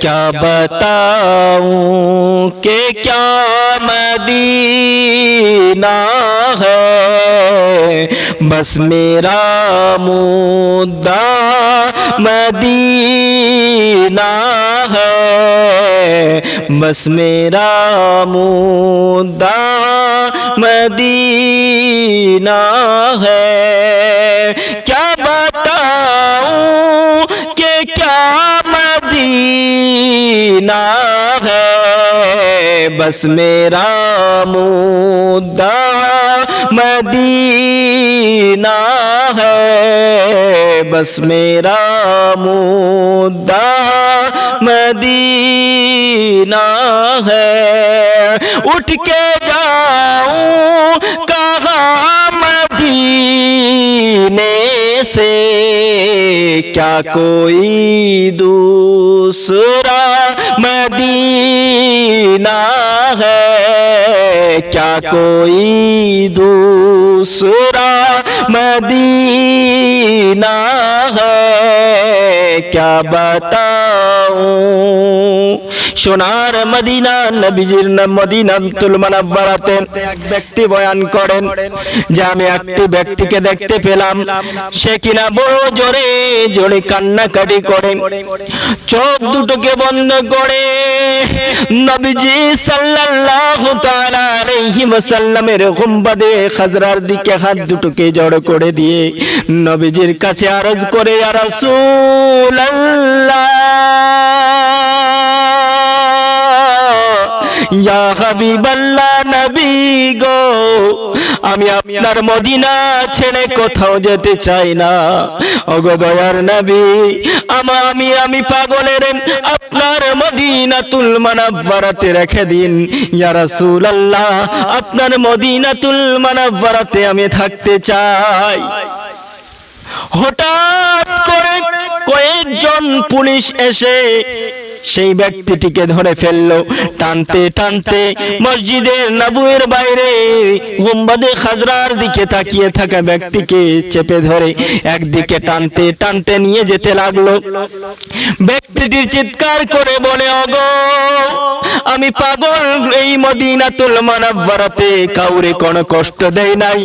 کیا بتاؤں کہ کیا مدینہ ہے؟ بس میرا مدعا مدینہ ہے۔ بس میرا مدعا مدینہ ہے۔ बस मेरा मुद्दा मदीना है। बस मेरा मुद्दा मदीना है। उठ के जाऊँ से क्या कोई दूसरा मदीना है क्या कोई दूसरा मदीना है क्या बताऊं সোনার মদিনা, নবীজির নাম মদিনাতুল মানাব্বারাতে এক ব্যক্তি বয়ান করেন, যে আমি একটি ব্যক্তিকে দেখতে পেলাম, সে কিনা বড় জোরে জোরে কান্নাকাটি করে, চোখ দুটোকে বন্ধ করে। নবীজি সাল্লাল্লাহু তাআলা আলাইহি ওয়াসাল্লামের গুম্বাদে খাজরার দিকে হাত দুটোকে জড়ো করে দিয়ে নবীজির কাছে আরজ করে, ইয়া রাসূলুল্লাহ! ইয়া হাবিবাল্লাহ নবী গো, আমি আপনার মদিনা ছেড়ে কোথাও যেতে চাই না। ওগো নবী, আমা আমি আমি পাগলের আপনার মানাব্বারাতে রেখে দিন। ইয়া রাসূলুল্লাহ, আপনার মদিনাতুল মানাব্বারাতে আমি থাকতে চাই। হঠাৎ করে কয়েকজন পুলিশ এসে সেই ব্যক্তিটিকে ধরে ফেলল। টানতে টানতে মসজিদের নবুয়ের বাইরে গুম্বাদে খাজরার দিকে তাকিয়ে থাকা ব্যক্তিকে চেপে ধরে একদিকে টানতে টানতে নিয়ে যেতে লাগল। ব্যক্তিটি চিৎকার করে বলে, অগো, আমি পাগল এই মদিনাতুল মানাব্বারাতে কাউরে কোনো কষ্ট দেই নাই।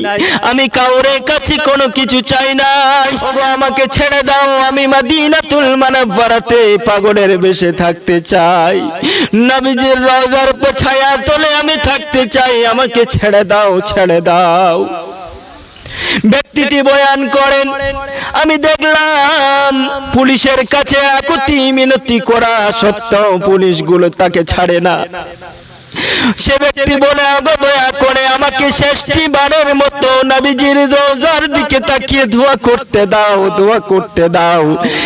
আমি কাউরে কাছে কোনো কিছু চাই নাই। আমাকে ছেড়ে দাও। আমি মদিনাতুল মানাব্বারাতে পাগলের বেশে থাকতে চাই। নবীজির রজার ছায়া তলে আমি থাকতে চাই। আমাকে ছেড়ে দাও ছেড়ে দাও। ব্যক্তিটি বয়ান করেন, আমি দেখলাম পুলিশের কাছে আকুতি মিনতি করা সত্ত্বেও পুলিশগুলো তাকে ছাড়ে না। সে ব্যক্তি বলে দয়া করে আমাকে শেষটি বারের মতো নাবিজির রোজার দিকে তাকিয়ে ধোয়া করতে দাও ধোয়া করতে দাও।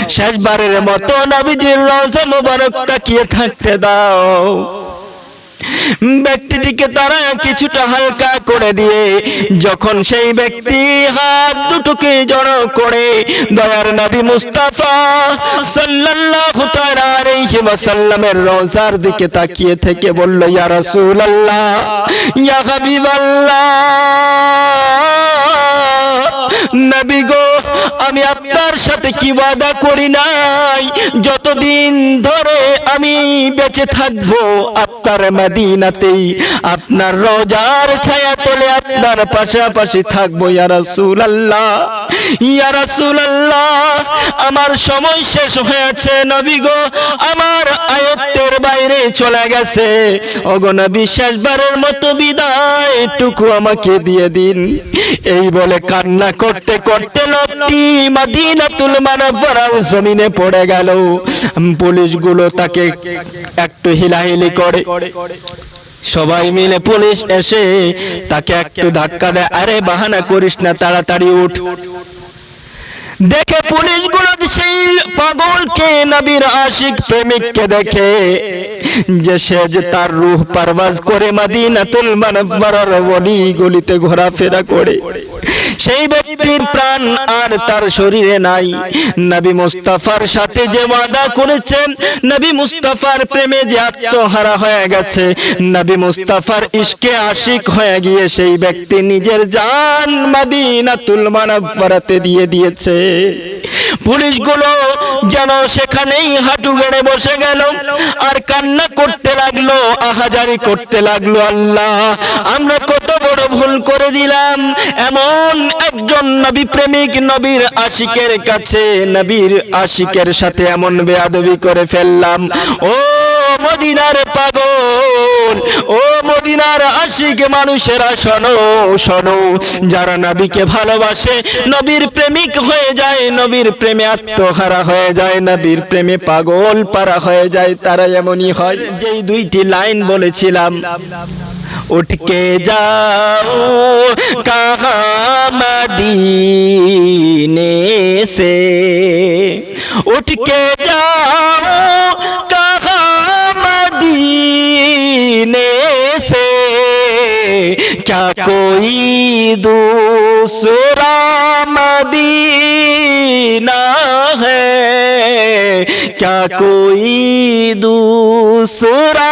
শেষবারের মতো নাবিজির রোজা মোবারক তাকিয়ে থাকতে দাও। ব্যক্তিটিকে তারা কিছুটা হালকা করে দিয়ে, যখন সেই ব্যক্তি হাত দুটোকে জড়ো করে, দয়ার নবী মুস্তাফা সাল্লাল্লাহু তাআলা আলাইহি ওয়াসাল্লামের রওজার দিকে তাকিয়ে থেকে বলল, ইয়া রাসূলুল্লাহ, ইয়া হাবিবাল্লাহ, নবী গো আমি আপনার সাথে কি ওয়াদা করি নাই? যতদিন ধরে আমি বেঁচে থাকব আপনার মদিনাতেই, আপনার রোজার ছায়া তলে আপনার পাশাপাশি থাকব। ইয়া রাসূলুল্লাহ ইয়া রাসূলুল্লাহ, আমার সময় শেষ হয়েছে নবী গো, আমার আয়ত্তের বাইরে চলে গেছে। ওগো নবী, শেষবারের মতো বিদায়, টুকু আমাকে দিয়ে দিন। এই বলে কান্না করতে করতে লোকটি মাদিনাতুল মানাফারার জমিনে পড়ে গেল। পুলিশগুলো তাকে একটু হিলাহিলি করে। সবাই মিলে পুলিশ এসে তাকে একটু ধাক্কা দেয়। আরে বাহানা করিস না, তাড়াতাড়ি উঠ। দেখে পুলিশগুলো সেই পাগলকে নবীর আশিক প্রেমিককে দেখে যে সে যে তার রূহ পারবাজ করে মাদিনাতুল মানব্বরার গলি গলিতে ঘোরাফেরা করে। সেই ব্যক্তির প্রাণ আর তার শরীরে নাই। নবী মুস্তাফার সাথে যে ওয়াদা করেছেন, নবী মুস্তাফার প্রেমে যে আত্মহারা হয়ে গেছে, নবী মুস্তাফার ইশকে আশিক হয়ে গিয়ে সেই ব্যক্তি নিজের জান মাদিনাতুল মানব্বরাতে দিয়ে দিয়েছে। পুলিশগুলো যেন সেখানেই হাঁটু গেড়ে বসে গেল। আর কান্না করতে লাগল, আহাজারি করতে লাগল আল্লাহ। আমরা কত বড় ভুল করে দিলাম। এমন একজন নবী প্রেমিক, নবীর আশিকের কাছে, নবীর আশিকের সাথে এমন বেয়াদবি করে ফেললাম। ও মদিনার পাগল। ও মদিনার আশিক মানুষেরা শোনো শোনো। যারা নবীকে ভালোবাসে, নবীর প্রেমিক হয়ে যায়, নবীর প্রেমে আত্মহারা হয়ে যায়, নবীর প্রেমে পাগল পারা হয়ে যায়, তারা এমনই হয় যেই দুইটি লাইন বলেছিলাম। উঠকে যাও কাহামাদিনে সে। উঠকে दूसरा मदीना है क्या कोई दूसरा